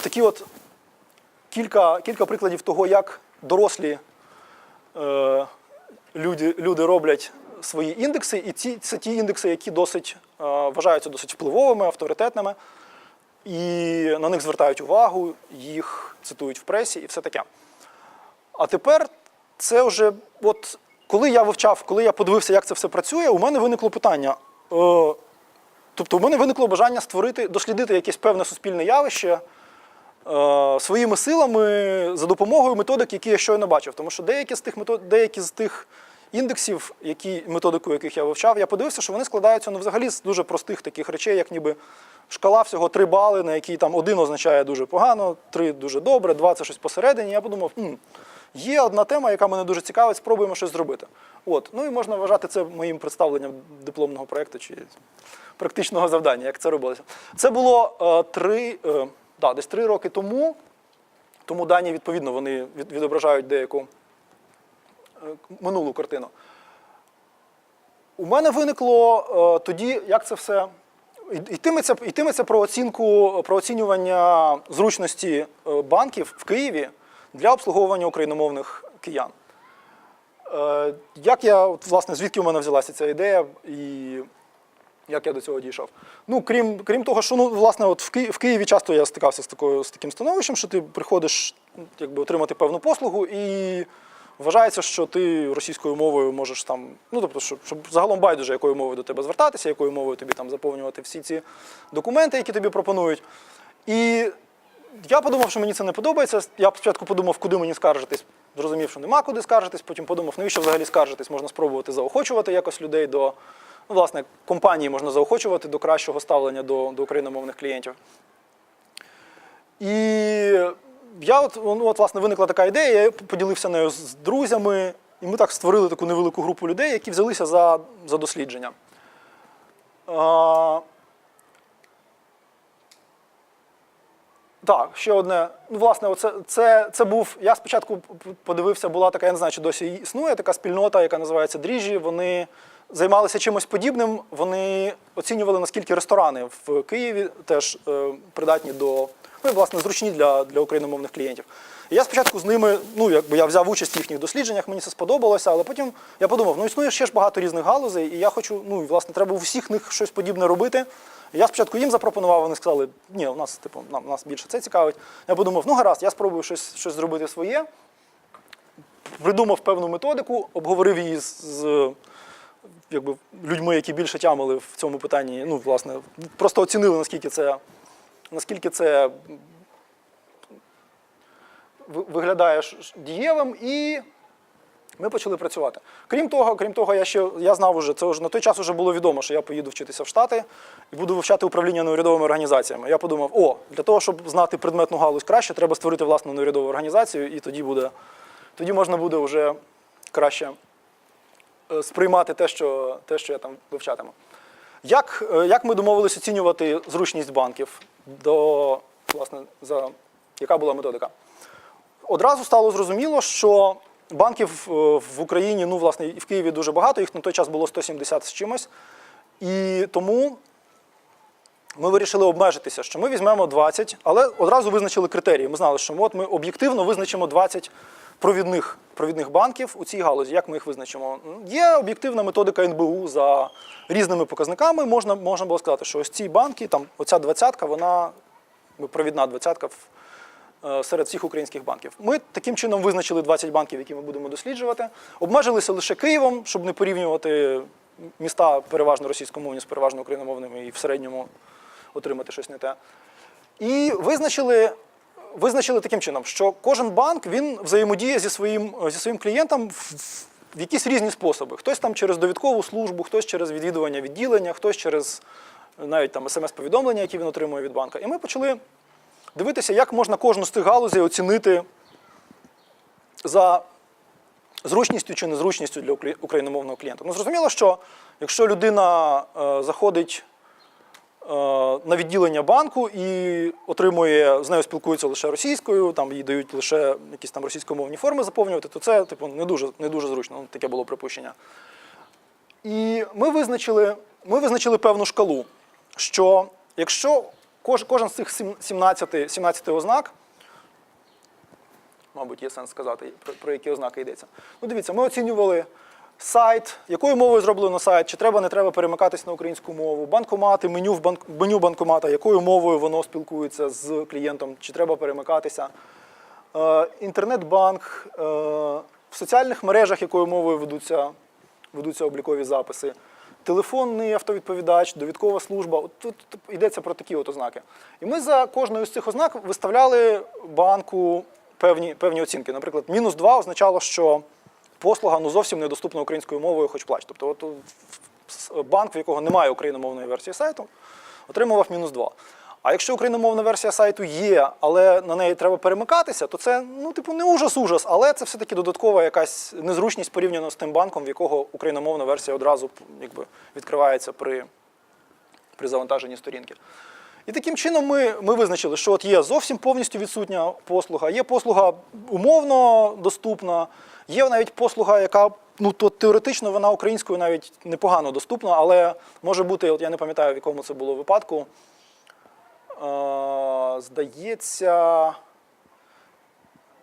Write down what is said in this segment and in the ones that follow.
такі от кілька, кілька прикладів того, як дорослі е, люди, люди роблять свої індекси, і ці, це ті індекси, які досить е, вважаються досить впливовими, авторитетними, і на них звертають увагу, їх цитують в пресі і все таке. А тепер це вже, от коли я вивчав, коли я подивився, як це все працює, у мене виникло питання. Е, тобто, у мене виникло бажання створити, дослідити якесь певне суспільне явище своїми силами за допомогою методик, які я щойно бачив. Тому що деякі з тих метод, деякі з тих індексів, які, методику яких я вивчав, я подивився, що вони складаються ну, взагалі з дуже простих таких речей, як ніби шкала всього 3 бали, на якій там один означає дуже погано, 3 дуже добре, 2 це щось посередині. Я подумав, «М, є одна тема, яка мене дуже цікавить, спробуємо щось зробити. От. Ну і можна вважати це моїм представленням дипломного проєкту чи практичного завдання, як це робилося. Це було е, три, е, да, десь три роки тому, тому дані, відповідно, вони відображають деяку е, минулу картину. У мене виникло е, тоді, як це все. Йтиметься, йтиметься про оцінку, про оцінювання зручності е, банків в Києві для обслуговування україномовних киян. Як я, власне, звідки у мене взялася ця ідея і як я до цього дійшов? Ну, крім, крім того, що ну, власне, от в, Ки- в Києві часто я стикався з, такою, з таким становищем, що ти приходиш якби, отримати певну послугу, і вважається, що ти російською мовою можеш там, ну тобто, щоб, щоб загалом байдуже, якою мовою до тебе звертатися, якою мовою тобі там заповнювати всі ці документи, які тобі пропонують. І я подумав, що мені це не подобається. Я спочатку подумав, куди мені скаржитись. Зрозумів, що нема куди скаржитись. Потім подумав, навіщо взагалі скаржитись? Можна спробувати заохочувати якось людей до ну, власне, компанії можна заохочувати до кращого ставлення до, до україномовних клієнтів. І я от, ну, от, власне, виникла така ідея, я поділився нею з друзями, і ми так створили таку невелику групу людей, які взялися за, за дослідження. А, Так, ще одне. Ну, власне, оце, це, це був. Я спочатку подивився, була така, я не знаю, чи досі існує така спільнота, яка називається Дріжджі. Вони займалися чимось подібним. Вони оцінювали, наскільки ресторани в Києві теж е, придатні до ну, і, власне, зручні для, для україномовних клієнтів. І я спочатку з ними, ну якби я взяв участь в їхніх дослідженнях, мені це сподобалося, але потім я подумав, ну існує ще ж багато різних галузей, і я хочу, ну і власне, треба у всіх них щось подібне робити. Я спочатку їм запропонував, вони сказали, ні, у нас, типу, нам нас більше це цікавить. Я подумав, ну гаразд, я спробую щось, щось зробити своє. Придумав певну методику, обговорив її з, з якби, людьми, які більше тямили в цьому питанні. Ну, власне, просто оцінили, наскільки це, наскільки це виглядає дієвим, і ми почали працювати. Крім того, крім того, я ще я знав уже, це вже на той час вже було відомо, що я поїду вчитися в Штати і буду вивчати управління неурядовими організаціями. Я подумав, о, для того, щоб знати предметну галузь краще, треба створити власну неурядову організацію, і тоді буде, тоді можна буде вже краще сприймати те, що, те, що я там вивчатиму. Як, е, як ми домовились оцінювати зручність банків? До, власне, за, яка була методика? Одразу стало зрозуміло, що банків е, в Україні, ну, власне, і в Києві дуже багато, їх на той час було 170 з чимось. І тому ми вирішили обмежитися, що ми візьмемо 20, але одразу визначили критерії. Ми знали, що от ми об'єктивно визначимо 20 провідних, провідних банків у цій галузі. Як ми їх визначимо? Є об'єктивна методика НБУ за різними показниками. Можна, можна було сказати, що ось ці банки, там оця двадцятка, вона ну, провідна двадцятка е, серед всіх українських банків. Ми таким чином визначили 20 банків, які ми будемо досліджувати. Обмежилися лише Києвом, щоб не порівнювати міста переважно російськомовні з переважно україномовними і в середньому отримати щось не те. І визначили, визначили таким чином, що кожен банк він взаємодіє зі своїм, зі своїм клієнтом в, в якісь різні способи. Хтось там через довідкову службу, хтось через відвідування відділення, хтось через навіть там смс-повідомлення, які він отримує від банка. І ми почали дивитися, як можна кожну з тих галузей оцінити за зручністю чи незручністю для україномовного клієнта. Ну, зрозуміло, що якщо людина е, заходить е, на відділення банку і отримує, з нею спілкуються лише російською, там їй дають лише якісь там російськомовні форми заповнювати, то це типу, не, дуже, не дуже зручно. Ну, таке було припущення. І ми визначили, ми визначили певну шкалу, що якщо кож, кожен з цих сім- 17, 17 ознак, мабуть, є сенс сказати, про, про які ознаки йдеться. Ну, дивіться, ми оцінювали сайт, якою мовою зроблено сайт, чи треба, не треба перемикатись на українську мову, банкомати, меню в банк, меню банкомата, якою мовою воно спілкується з клієнтом, чи треба перемикатися. Е, інтернет-банк, е, в соціальних мережах, якою мовою ведуться, ведуться облікові записи, телефонний автовідповідач, довідкова служба. От тут йдеться про такі от ознаки. І ми за кожною з цих ознак виставляли банку певні, певні оцінки. Наприклад, мінус 2 означало, що послуга ну, зовсім недоступна українською мовою, хоч плач. Тобто, от, банк, в якого немає україномовної версії сайту, отримував мінус 2. А якщо україномовна версія сайту є, але на неї треба перемикатися, то це ну, типу, не ужас-ужас, але це все-таки додаткова якась незручність порівняно з тим банком, в якого україномовна версія одразу якби, відкривається при, при завантаженні сторінки. І таким чином ми, ми визначили, що от є зовсім повністю відсутня послуга, є послуга умовно доступна, є навіть послуга, яка ну, то теоретично вона українською навіть непогано доступна, але може бути, от я не пам'ятаю, в якому це було випадку. Е, здається,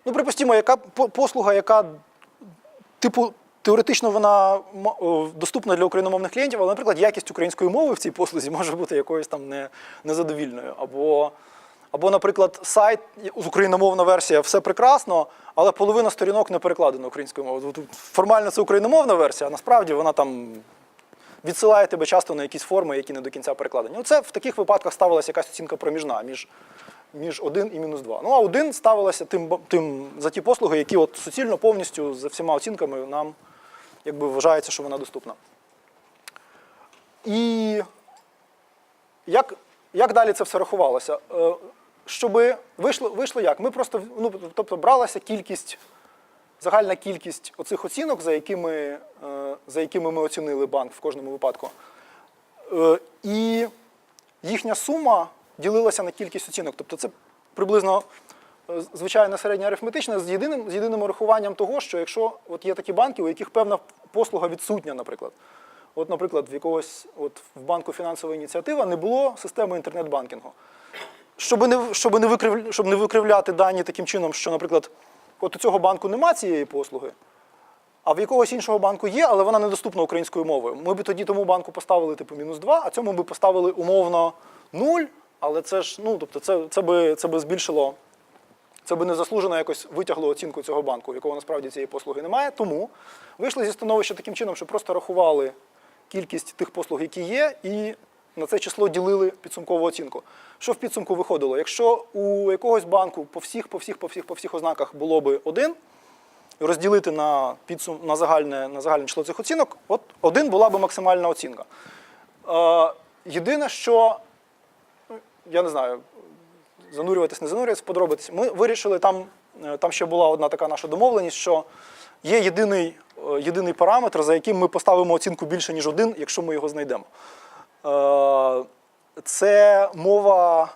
ну, припустимо, яка послуга, яка, типу, теоретично вона доступна для україномовних клієнтів, але, наприклад, якість української мови в цій послузі може бути якоюсь там не, незадовільною. Або, або, наприклад, сайт, україномовна версія, все прекрасно, але половина сторінок не перекладена українською мовою. Формально це україномовна версія, а насправді вона там відсилає тебе часто на якісь форми, які не до кінця перекладені. Ну, це в таких випадках ставилася якась оцінка проміжна між, між 1 і мінус 2. Ну, а 1 ставилася тим, тим за ті послуги, які от суцільно повністю за всіма оцінками нам якби, вважається, що вона доступна. І як, як далі це все рахувалося? Щоби вийшло, вийшло як? Ми просто ну, тобто бралася кількість загальна кількість оцих оцінок, за якими, е, за якими ми оцінили банк в кожному випадку. Е, І їхня сума ділилася на кількість оцінок. Тобто це приблизно е, звичайна середня арифметична з єдиним, з єдиним урахуванням того, що якщо от є такі банки, у яких певна послуга відсутня, наприклад. От, наприклад, в якогось от в банку фінансова ініціатива не було системи інтернет-банкінгу. Щоб не, щоб, не викрив, щоб не викривляти дані таким чином, що, наприклад, от у цього банку нема цієї послуги, а в якогось іншого банку є, але вона недоступна українською мовою. Ми б тоді тому банку поставили типу мінус 2, а цьому би поставили умовно 0, але це ж, ну, тобто це, це, би, це би збільшило, це би незаслужено якось витягло оцінку цього банку, якого насправді цієї послуги немає. Тому вийшли зі становища таким чином, що просто рахували кількість тих послуг, які є, і на це число ділили підсумкову оцінку. Що в підсумку виходило? Якщо у якогось банку по всіх, по всіх, по всіх, по всіх ознаках було би один, розділити на підсум на загальне, на загальне число цих оцінок, от один була би максимальна оцінка. Е, єдине, що я не знаю, занурюватись, не занурюватись, подробитись. Ми вирішили, там, е, там ще була одна така наша домовленість, що є єдиний, е, єдиний параметр, за яким ми поставимо оцінку більше, ніж один, якщо ми його знайдемо. Е, Це мова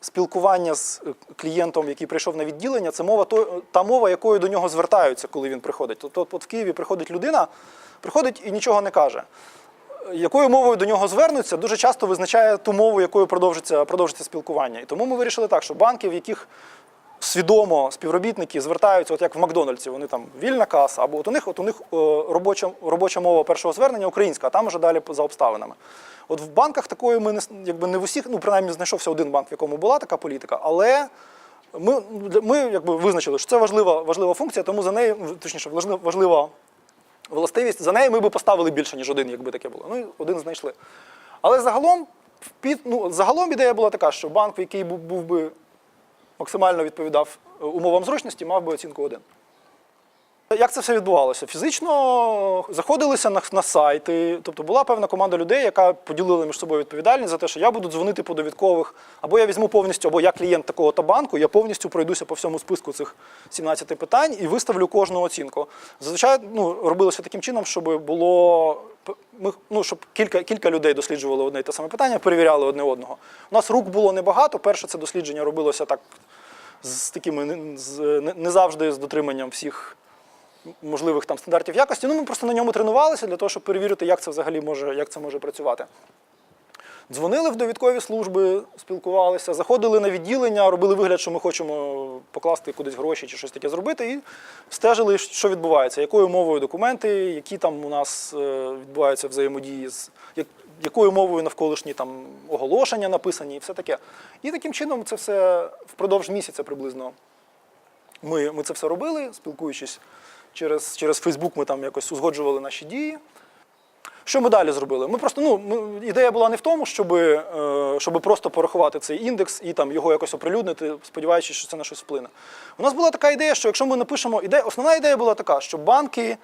спілкування з е, клієнтом, який прийшов на відділення, це мова та мова, якою до нього звертаються, коли він приходить. Тобто, от в Києві приходить людина, приходить і нічого не каже. Якою мовою до нього звернуться, дуже часто визначає ту мову, якою продовжиться, продовжиться спілкування. І тому ми вирішили так, що банки, в яких свідомо співробітники звертаються, от як в Макдональдсі, вони там вільна каса, або от у них, от у них е, робоча, робоча мова першого звернення українська, а там вже далі за обставинами. От в банках такої ми не якби не в усіх, ну принаймні знайшовся один банк, в якому була така політика, але ми, ми якби визначили, що це важлива, важлива функція, тому за нею, точніше, важлива, властивість, за неї ми би поставили більше, ніж один, якби таке було. Ну один знайшли. Але загалом, під, ну, загалом ідея була така, що банк, в який був би максимально відповідав е, умовам зручності, мав би оцінку 1. Як це все відбувалося? Фізично заходилися на, на сайти, тобто була певна команда людей, яка поділила між собою відповідальність за те, що я буду дзвонити по довідкових, або я візьму повністю, або я клієнт такого то банку, я повністю пройдуся по всьому списку цих 17 питань і виставлю кожну оцінку. Зазвичай ну, робилося таким чином, щоб було ми, ну, щоб кілька, кілька людей досліджували одне і те саме питання, перевіряли одне одного. У нас рук було небагато. Перше це дослідження робилося так з такими з, не, завжди з дотриманням всіх можливих там стандартів якості. Ну, ми просто на ньому тренувалися для того, щоб перевірити, як це взагалі може, як це може працювати. Дзвонили в довідкові служби, спілкувалися, заходили на відділення, робили вигляд, що ми хочемо покласти кудись гроші чи щось таке зробити, і стежили, що відбувається, якою мовою документи, які там у нас е, відбуваються взаємодії з якою мовою навколишні там оголошення написані і все таке. І таким чином це все впродовж місяця приблизно ми, ми це все робили, спілкуючись через, через Facebook, ми там якось узгоджували наші дії. Що ми далі зробили? Ми просто, ну, ми, ідея була не в тому, щоб, е, щоб просто порахувати цей індекс і там, його якось оприлюднити, сподіваючись, що це на щось вплине. У нас була така ідея, що якщо ми напишемо, ідея, основна ідея була така, що банки,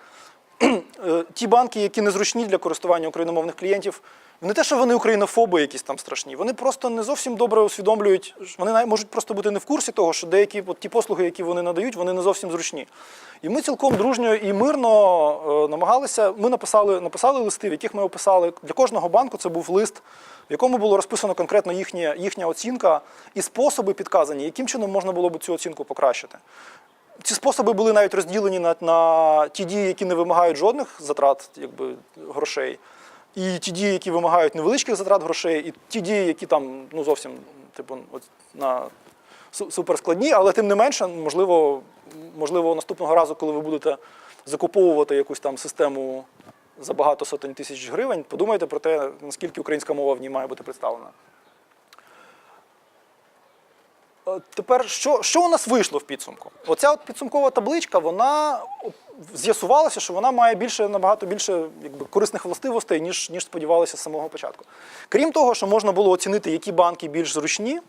ті банки, які незручні для користування україномовних клієнтів, не те, що вони українофоби якісь там страшні, вони просто не зовсім добре усвідомлюють, вони можуть просто бути не в курсі того, що деякі от, ті послуги, які вони надають, вони не зовсім зручні. І ми цілком дружньо і мирно е, намагалися. Ми написали, написали листи, в яких ми описали для кожного банку. Це був лист, в якому було розписано конкретно їхня, їхня оцінка і способи підказані, яким чином можна було б цю оцінку покращити. Ці способи були навіть розділені на, на ті дії, які не вимагають жодних затрат якби, грошей, і ті дії, які вимагають невеличких затрат грошей, і ті дії, які там ну, зовсім типу, от, на суперскладні, але тим не менше, можливо, можливо, наступного разу, коли ви будете закуповувати якусь там систему за багато сотень тисяч гривень, подумайте про те, наскільки українська мова в ній має бути представлена. Е, Тепер, що, що у нас вийшло в підсумку? Оця от підсумкова табличка, вона о, з'ясувалося, що вона має більше, набагато більше якби, корисних властивостей, ніж, ніж сподівалися з самого початку. Крім того, що можна було оцінити, які банки більш зручні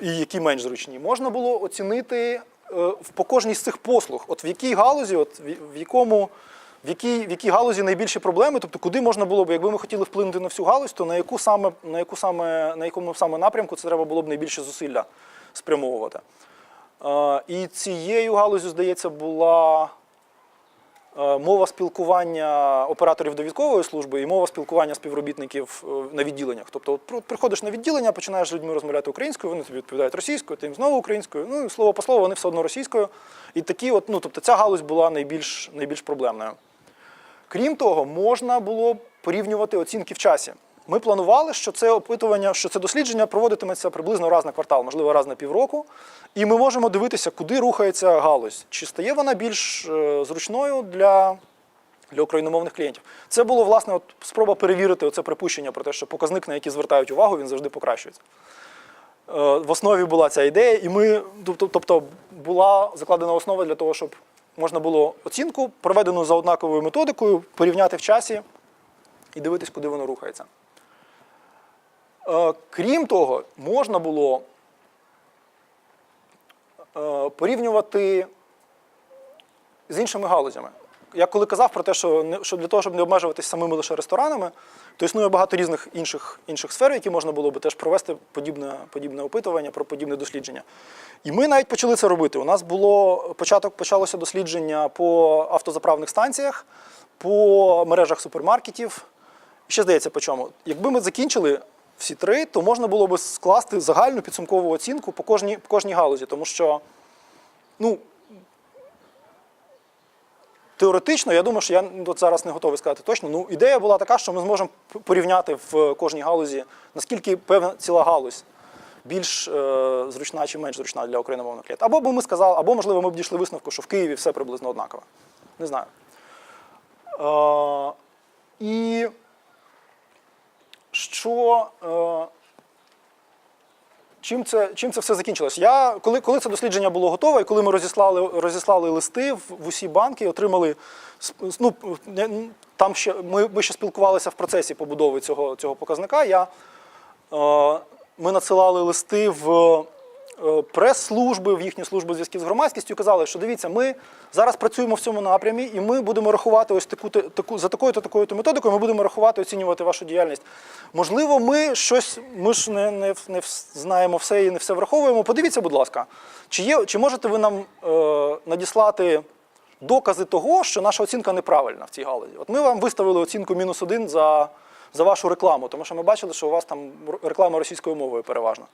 і які менш зручні, можна було оцінити е, по кожній з цих послуг, от в якій галузі, от в, в якому. В якій, в якій галузі найбільші проблеми, тобто куди можна було б, якби ми хотіли вплинути на всю галузь, то на яку саме на яку саме на якому саме напрямку це треба було б найбільше зусилля спрямовувати. Е, і цією галузю, здається, була е, мова спілкування операторів довідкової служби і мова спілкування співробітників е, на відділеннях. Тобто, приходиш на відділення, починаєш з людьми розмовляти українською, вони тобі відповідають російською, ти їм знову українською. Ну і слово по слову, вони все одно російською. І такі, от, ну тобто, ця галузь була найбільш, найбільш проблемною. Крім того, можна було порівнювати оцінки в часі. Ми планували, що це опитування, що це дослідження проводитиметься приблизно раз на квартал, можливо, раз на півроку. І ми можемо дивитися, куди рухається галузь. Чи стає вона більш е, зручною для, для україномовних клієнтів. Це було, власне, от спроба перевірити оце припущення про те, що показник, на який звертають увагу, він завжди покращується. Е, В основі була ця ідея, і ми, тобто, тобто була закладена основа для того, щоб можна було оцінку, проведену за однаковою методикою, порівняти в часі і дивитись, куди воно рухається. Е, Крім того, можна було е, порівнювати з іншими галузями. Я коли казав про те, що, не- що для того, щоб не обмежуватись самими лише ресторанами, то існує багато різних інших, інших сфер, які можна було би теж провести подібне, подібне опитування, про подібне дослідження. І ми навіть почали це робити. У нас було початок почалося дослідження по автозаправних станціях, по мережах супермаркетів. І ще здається, по чому. Якби ми закінчили всі три, то можна було би скласти загальну підсумкову оцінку по кожній, по кожній галузі, тому що ну, Теоретично, я думаю, що я от зараз не готовий сказати точно. Ну, ідея була така, що ми зможемо порівняти в кожній галузі, наскільки певна ціла галузь більш е, зручна чи менш зручна для україномовного клієнта. Або ми сказали, або, можливо, ми б дійшли висновку, що в Києві все приблизно однаково. Не знаю. Е, і що. Е, Чим це, чим це все закінчилось? Я, коли, коли це дослідження було готове, і коли ми розіслали, розіслали листи в, в усі банки, отримали ну, там ще ми, ми ще спілкувалися в процесі побудови цього, цього показника. Я, е, ми надсилали листи в прес-служби, в їхні служби зв'язків з громадськістю казали, що дивіться, ми зараз працюємо в цьому напрямі, і ми будемо рахувати ось таку, таку за такою то такою то методикою, ми будемо рахувати, оцінювати вашу діяльність. Можливо, ми щось, ми ж не, не, не знаємо все і не все враховуємо. Подивіться, будь ласка, чи, є, чи можете ви нам е, надіслати докази того, що наша оцінка неправильна в цій галузі? От ми вам виставили оцінку мінус один за, за вашу рекламу, тому що ми бачили, що у вас там реклама російською мовою переважно.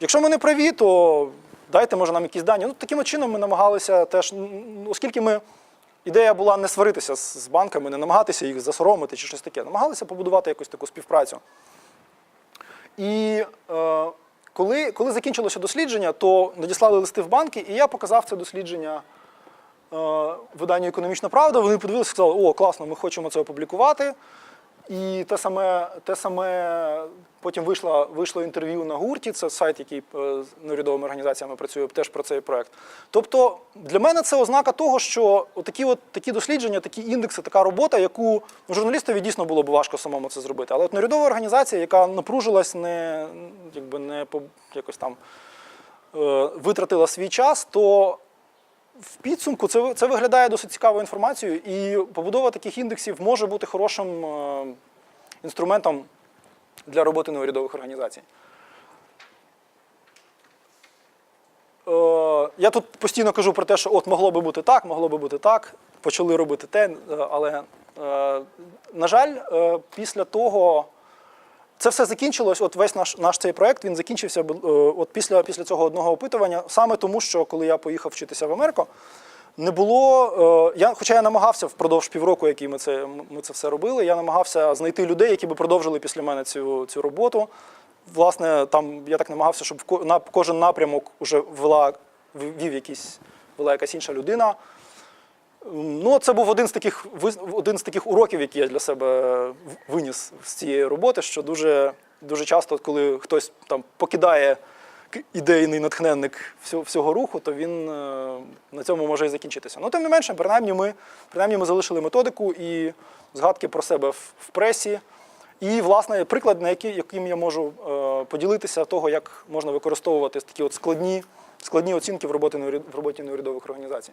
Якщо ми не праві, то дайте може нам якісь дані. Ну, таким чином ми намагалися теж, оскільки ми. ідея була не сваритися з банками, не намагатися їх засоромити чи щось таке. Намагалися побудувати якусь таку співпрацю. І е, коли, коли закінчилося дослідження, то надіслали листи в банки, і я показав це дослідження е, виданню Економічна Правда. Вони подивилися і сказали, о, класно, ми хочемо це опублікувати. І те саме, те саме потім вийшло, вийшло інтерв'ю на гурті, це сайт, який е, з неурядовими організаціями працює теж про цей проект. Тобто для мене це ознака того, що такі, от, такі дослідження, такі індекси, така робота, яку ну, журналістові дійсно було б важко самому це зробити. Але от неурядова організація, яка напружилась, не, якби не по- якось там е, витратила свій час, то в підсумку це, це виглядає досить цікавою інформацією, і побудова таких індексів може бути хорошим е, інструментом для роботи неурядових організацій. Е, я тут постійно кажу про те, що от могло би бути так, могло би бути так, почали робити те, е, але, на жаль, після того. Це все закінчилось. От весь наш, наш цей проект він закінчився е, от після, після цього одного опитування, саме тому, що коли я поїхав вчитися в Америку, не було. е, Я, хоча я намагався впродовж півроку, який ми це, ми це все робили, я намагався знайти людей, які би продовжили після мене цю, цю роботу. Власне, там я так намагався, щоб на кожен напрямок вже вела, вів якийсь, вела якась інша людина. Ну, це був один з таких один з таких уроків, які я для себе виніс з цієї роботи, що дуже, дуже часто, коли хтось там покидає ідейний натхненник всього, руху, то він е, на цьому може і закінчитися. Ну, тим не менше, принаймні ми, принаймні ми залишили методику і згадки про себе в, в пресі. І, власне, приклад, на який, яким я можу е, поділитися того, як можна використовувати такі от складні, складні оцінки в роботі, в роботі неурядових організацій.